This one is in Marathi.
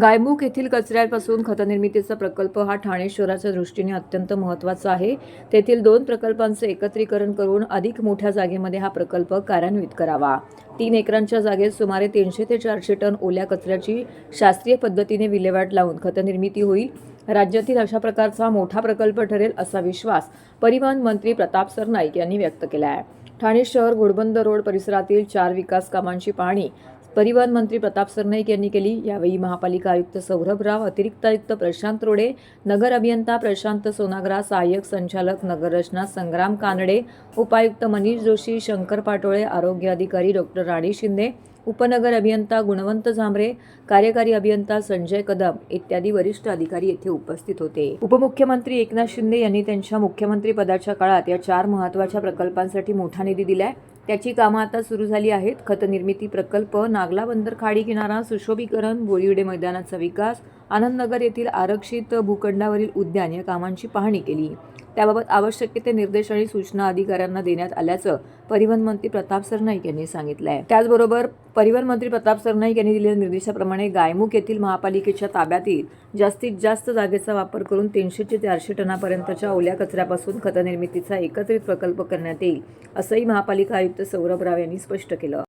गायमुख येथील कचऱ्यापासून खतनिर्मितीचा प्रकल्प हा ठाणे शहराच्या दृष्टीने अत्यंत महत्त्वाचा आहे. तेथील दोन प्रकल्पांचे एकत्रीकरण करून अधिक मोठ्या जागेमध्ये हा प्रकल्प कार्यान्वित करावा. तीन एकरांच्या जागेत सुमारे तीनशे ते चारशे टन ओल्या कचऱ्याची शास्त्रीय पद्धतीने विल्हेवाट लावून खतनिर्मिती होईल. राज्यातील अशा प्रकारचा मोठा प्रकल्प ठरेल असा विश्वास परिवहन मंत्री प्रताप सरनाईक यांनी व्यक्त केला आहे ठाणे शहर घोडबंद रोड परिसरातील चार विकास कामांची पाहणी परिवहन मंत्री प्रताप सरनाईक यांनी केली. यावेळी महापालिका आयुक्त सौरभ राव अतिरिक्त आयुक्त प्रशांत रोडे नगर अभियंता प्रशांत सोनागरा सहाय्यक संचालक नगररचना संग्राम कानडे उपायुक्त मनीष जोशी शंकर पाटोळे आरोग्य अधिकारी डॉक्टर राणी शिंदे उपनगर अभियंता गुणवंत झांबरे कार्यकारी अभियंता संजय कदम इत्यादी वरिष्ठ अधिकारी येथे उपस्थित होते. उपमुख्यमंत्री एकनाथ शिंदे यांनी त्यांच्या मुख्यमंत्री पदाच्या काळात या चार महत्त्वाच्या प्रकल्पांसाठी मोठा निधी दिलाय. त्याची कामं आता सुरू झाली आहेत. खतनिर्मिती प्रकल्प नागला बंदर खाडी किनारा सुशोभीकरण बोरिवडे मैदानाचा विकास आनंदनगर येथील आरक्षित भूखंडावरील उद्यान या कामांची पाहणी केली. त्याबाबत आवश्यक ते निर्देश आणि सूचना अधिकाऱ्यांना देण्यात आल्याचं परिवहन मंत्री प्रताप सरनाईक यांनी सांगितलं आहे त्याचबरोबर परिवहन मंत्री प्रताप सरनाईक यांनी दिलेल्या निर्देशाप्रमाणे गायमुख येथील महापालिकेच्या ताब्यातील जास्तीत जास्त जागेचा वापर करून तीनशे ते चारशे टनापर्यंतच्या ओल्या कचऱ्यापासून खतनिर्मितीचा एकत्रित प्रकल्प करण्यात येईल असंही महापालिका आयुक्त सौरभ राव यांनी स्पष्ट केलं.